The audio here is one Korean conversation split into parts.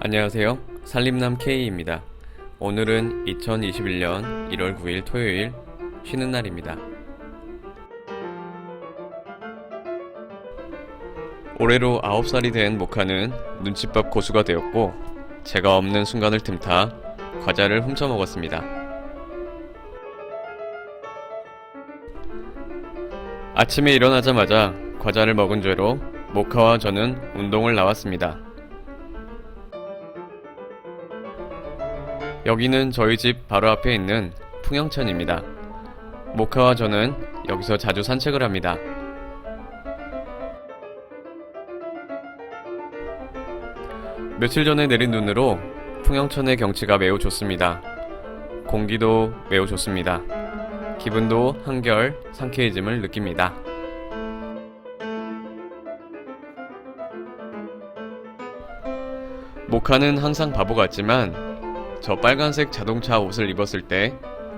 안녕하세요. 살림남 K입니다. 오늘은 2021년 1월 9일 토요일 쉬는 날입니다. 올해로 9살이 된 모카는 눈칫밥 고수가 되었고 제가 없는 순간을 틈타 과자를 훔쳐 먹었습니다. 아침에 일어나자마자 과자를 먹은 죄로 모카와 저는 운동을 나왔습니다. 여기는 저희 집 바로 앞에 있는 풍영천입니다. 모카와 저는 여기서 자주 산책을 합니다. 며칠 전에 내린 눈으로 풍영천의 경치가 매우 좋습니다. 공기도 매우 좋습니다. 기분도 한결 상쾌해짐을 느낍니다. 모카는 항상 바보 같지만 저 빨간색 자동차 옷을 입었을 때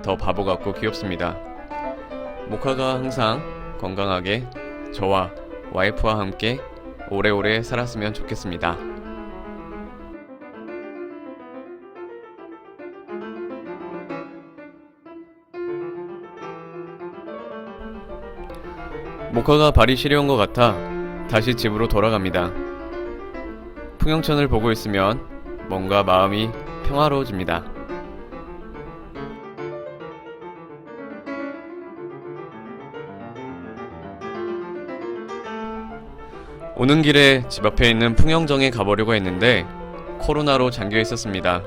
더 바보 같고 귀엽습니다. 모카가 항상 건강하게 저와 와이프와 함께 오래오래 살았으면 좋겠습니다. 모카가 발이 시려운 것 같아 다시 집으로 돌아갑니다. 풍영천을 보고 있으면 뭔가 마음이 평화로워집니다. 오는 길에 집 앞에 있는 풍영정에 가보려고 했는데 코로나로 잠겨 있었습니다.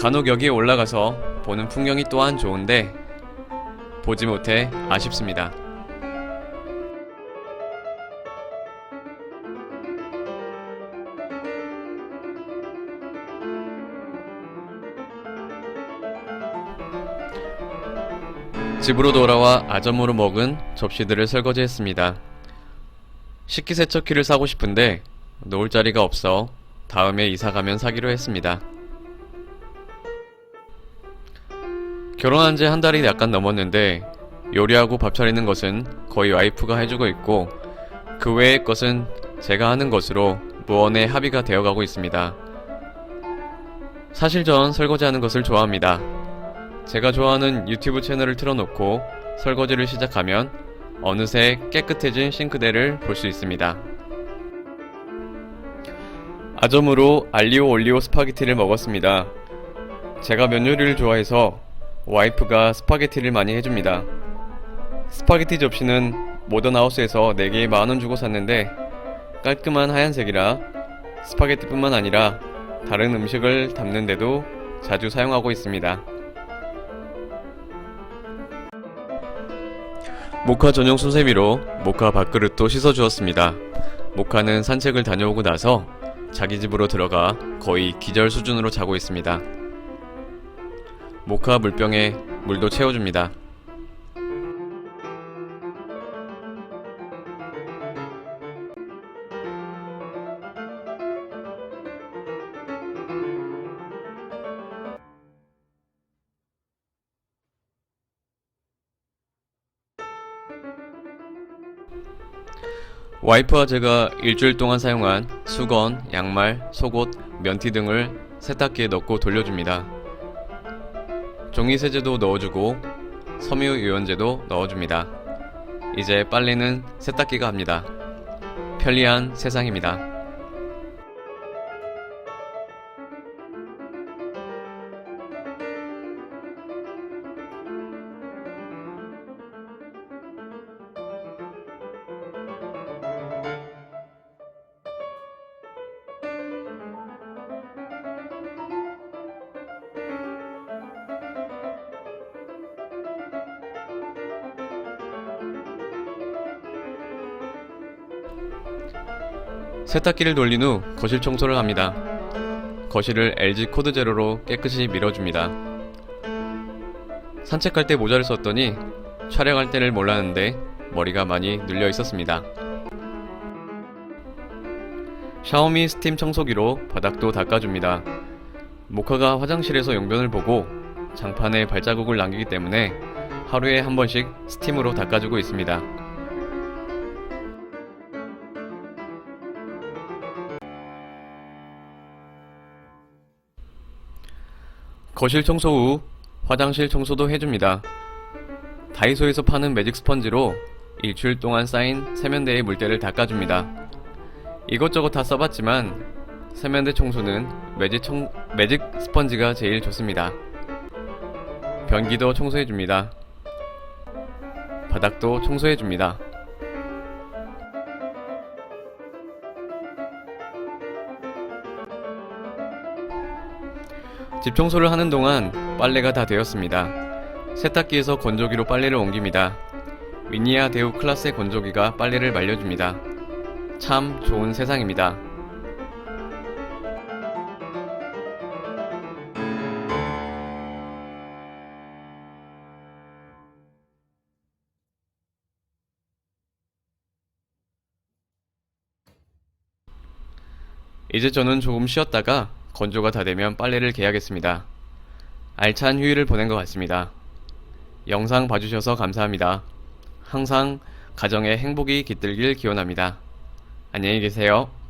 간혹 여기에 올라가서 보는 풍경이 또한 좋은데 보지 못해 아쉽습니다. 집으로 돌아와 아점으로 먹은 접시들을 설거지했습니다. 식기세척기를 사고 싶은데 놓을 자리가 없어 다음에 이사 가면 사기로 했습니다. 결혼한 지 한 달이 약간 넘었는데 요리하고 밥 차리는 것은 거의 와이프가 해주고 있고 그 외의 것은 제가 하는 것으로 무언의 합의가 되어가고 있습니다. 사실 전 설거지하는 것을 좋아합니다. 제가 좋아하는 유튜브 채널을 틀어놓고 설거지를 시작하면 어느새 깨끗해진 싱크대를 볼 수 있습니다. 아점으로 알리오 올리오 스파게티를 먹었습니다. 제가 면 요리를 좋아해서 와이프가 스파게티를 많이 해줍니다. 스파게티 접시는 모던하우스에서 4개에 만원 주고 샀는데 깔끔한 하얀색이라 스파게티뿐만 아니라 다른 음식을 담는데도 자주 사용하고 있습니다. 모카 전용 손세미로 모카 밥그릇도 씻어주었습니다. 모카는 산책을 다녀오고 나서 자기 집으로 들어가 거의 기절 수준으로 자고 있습니다. 모카 물병에 물도 채워줍니다. 와이프와 제가 일주일 동안 사용한 수건, 양말, 속옷, 면티 등을 세탁기에 넣고 돌려줍니다. 종이 세제도 넣어주고 섬유 유연제도 넣어줍니다. 이제 빨래는 세탁기가 합니다. 편리한 세상입니다. 세탁기를 돌린 후 거실 청소를 합니다. 거실을 LG 코드 제로로 깨끗이 밀어줍니다. 산책할 때 모자를 썼더니 촬영할 때를 몰랐는데 머리가 많이 눌려 있었습니다. 샤오미 스팀 청소기로 바닥도 닦아줍니다. 모카가 화장실에서 용변을 보고 장판에 발자국을 남기기 때문에 하루에 한 번씩 스팀으로 닦아주고 있습니다. 거실 청소 후 화장실 청소도 해줍니다. 다이소에서 파는 매직 스펀지로 일주일 동안 쌓인 세면대의 물때를 닦아줍니다. 이것저것 다 써봤지만 세면대 청소는 매직, 청, 매직 스펀지가 제일 좋습니다. 변기도 청소해줍니다. 바닥도 청소해줍니다. 집 청소를 하는 동안 빨래가 다 되었습니다. 세탁기에서 건조기로 빨래를 옮깁니다. 위니아 데우 클라스의 건조기가 빨래를 말려줍니다. 참 좋은 세상입니다. 이제 저는 조금 쉬었다가 건조가 다 되면 빨래를 개야겠습니다. 알찬 휴일을 보낸 것 같습니다. 영상 봐주셔서 감사합니다. 항상 가정에 행복이 깃들길 기원합니다. 안녕히 계세요.